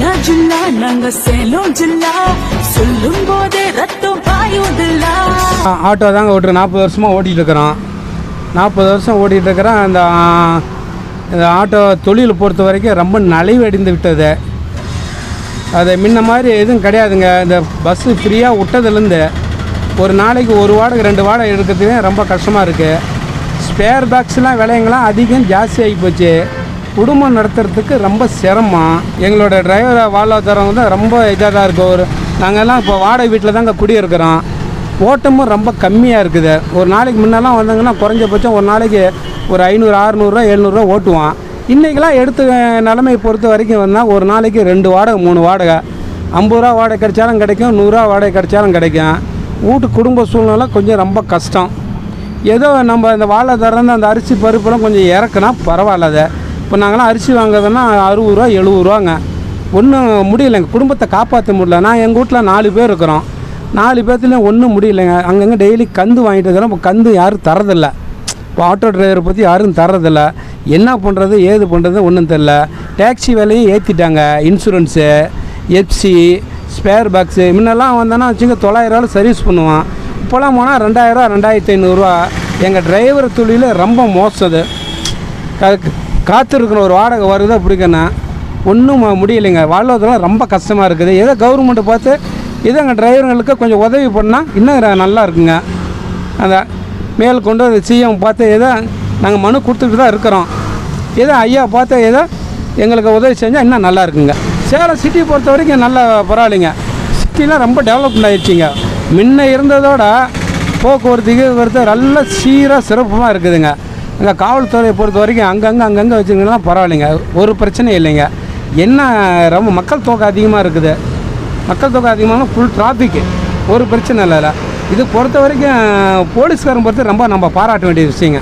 ஜில்லா ஜில்லா நாங்க சேலம் ஜில்லா. சொல்லும் போதே ரத்தம் பாயுதில்லா. ஆ, ஆட்டோ தாங்க ஓட்டுறேன் நாற்பது வருஷமாக ஓட்டிகிட்டு இருக்கிறோம் நாற்பது வருஷம் ஓட்டிகிட்டு இருக்கிறேன் அந்த இந்த ஆட்டோ தொழில் பொறுத்த வரைக்கும் ரொம்ப நலிவடைந்து விட்டது. அது முன்ன மாதிரி எதுவும் கிடையாதுங்க. இந்த பஸ்ஸு ஃப்ரீயாக விட்டதுலேருந்து ஒரு நாளைக்கு ஒரு வாடகை ரெண்டு வாடகை எடுக்கிறதுவே ரொம்ப கஷ்டமாக இருக்குது ஸ்பேர் பேக்ஸ்லாம் விலைங்களாம் அதிகம் ஜாஸ்தி ஆகி போச்சு. குடும்பம் நடத்துறதுக்கு ரொம்ப சிரமம். எங்களோட டிரைவரை வாழ்வாதாரம் வந்து ரொம்ப இதாக தான் இருக்கும் ஒரு நாங்கள்லாம் இப்போ வாடகை வீட்டில் தாங்க குடியிருக்கிறோம். ஓட்டமும் ரொம்ப கம்மியாக இருக்குது. ஒரு நாளைக்கு முன்னெல்லாம் வந்தாங்கன்னா குறைஞ்சபட்சம் ஒரு நாளைக்கு ஒரு ஐநூறு அறநூறுவா எழுநூறுவா ஓட்டுவான் இன்றைக்கெல்லாம் எடுத்து நிலைமை பொறுத்த வரைக்கும் வந்தால் ஒரு நாளைக்கு ரெண்டு வாடகை மூணு வாடகை. ஐம்பது ரூபா வாடகை கிடைச்சாலும் கிடைக்கும் நூறுரூவா வாடகை கிடைச்சாலும் கிடைக்கும். வீட்டு குடும்ப சூழ்நிலை கொஞ்சம் ரொம்ப கஷ்டம். ஏதோ நம்ம இந்த வாழைத்தரம் அந்த அரிசி பருப்புலாம் கொஞ்சம் இறக்குனா பரவாயில்ல. அதை இப்போ நாங்களாம் அரிசி வாங்குறதுன்னா அறுபது ரூபா எழுபது ரூபாங்க. ஒன்றும் முடியலைங்க. குடும்பத்தை காப்பாற்ற முடியல. நான் எங்கள் வீட்டில் நாலு பேர் இருக்கிறோம். நாலு பேர்த்துலேயும் ஒன்றும் முடியலைங்க. அங்கங்கே டெய்லி கந்து வாங்கிட்டு இருக்கிறோம். இப்போ கந்து யாரும் தரதில்ல. இப்போ ஆட்டோ டிரைவரை பற்றி யாரும் தரதில்ல. என்ன பண்ணுறது ஏது பண்ணுறது ஒன்றும் தெரில டேக்ஸி விலையும் ஏற்றிட்டாங்க இன்சூரன்ஸு எஃப்சி ஸ்பேர் பாக்ஸு முன்னெல்லாம் வந்தோன்னா வச்சுங்க தொள்ளாயிரரூவா சர்வீஸ் பண்ணுவான். இப்போலாம் போனால் ரெண்டாயிரரூவா ரெண்டாயிரத்தி ஐநூறுரூவா எங்கள் டிரைவர் தொழில் ரொம்ப மோசது. அதுக்கு காத்திருக்கிற ஒரு வாடகை வருதோ பிடிக்கணும் ஒன்றும் முடியலைங்க. வாழ்வதெல்லாம் ரொம்ப கஷ்டமாக இருக்குது. ஏதோ கவர்மெண்ட்டை பார்த்து இதை எங்கள் டிரைவர்களுக்கு கொஞ்சம் உதவி பண்ணால் இன்னும் நல்லா இருக்குங்க. அந்த மேல் கொண்டு வந்து சிஎம் பார்த்து ஏதோ நாங்கள் மனு கொடுத்துட்டு தான் இருக்கிறோம். ஏதோ ஐயா பார்த்து ஏதோ எங்களுக்கு உதவி செஞ்சால் இன்னும் நல்லா இருக்குங்க. சேலம் சிட்டி பொறுத்த வரைக்கும் நல்லா பரவாயில்லைங்க. சிட்டிலாம் ரொம்ப டெவலப்மெண்ட் ஆகிடுச்சிங்க முன்ன இருந்ததோட போக்குவரத்துக்கு வரது நல்ல சீராக சிறப்புமாக இருக்குதுங்க. இந்த காவல்துறையை பொறுத்த வரைக்கும் அங்கங்கே அங்கங்கே வச்சுருங்கன்னா பரவாயில்லைங்க. ஒரு பிரச்சனையும் இல்லைங்க. என்ன ரொம்ப மக்கள் தொகை அதிகமாக இருக்குது. மக்கள் தொகை அதிகமான ஃபுல் டிராஃபிக்கு ஒரு பிரச்சனை இல்லை இது பொறுத்த வரைக்கும் போலீஸ்காரன் பொறுத்து ரொம்ப நம்ம பாராட்ட வேண்டிய விஷயங்க.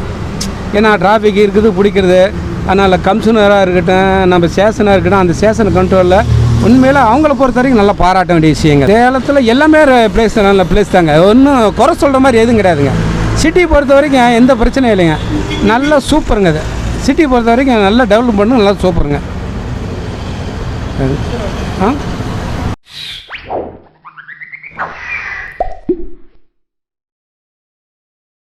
ஏன்னா டிராஃபிக் இருக்குது பிடிக்கிறது. அதனால் கமிஷனராக இருக்கட்டும் நம்ம ஸ்டேஷனாக இருக்கட்டும் அந்த ஸ்டேஷன் கண்ட்ரோலில் உண்மையில் அவங்கள பொறுத்த வரைக்கும் நல்லா பாராட்ட வேண்டிய விஷயங்க. சேலத்தில் எல்லாமே பிளேஸ் நல்ல பிளேஸ் தாங்க. ஒன்றும் குறை சொல்கிற மாதிரி எதுவும் கிடையாதுங்க. சிட்டி பொறுத்த வரைக்கும் எந்த பிரச்சனையும் இல்லைங்க. நல்லா சூப்பருங்க அது. சிட்டி பொறுத்த வரைக்கும் நல்லா டெவலப் பண்ணும் நல்லா சூப்பருங்க. ஆ?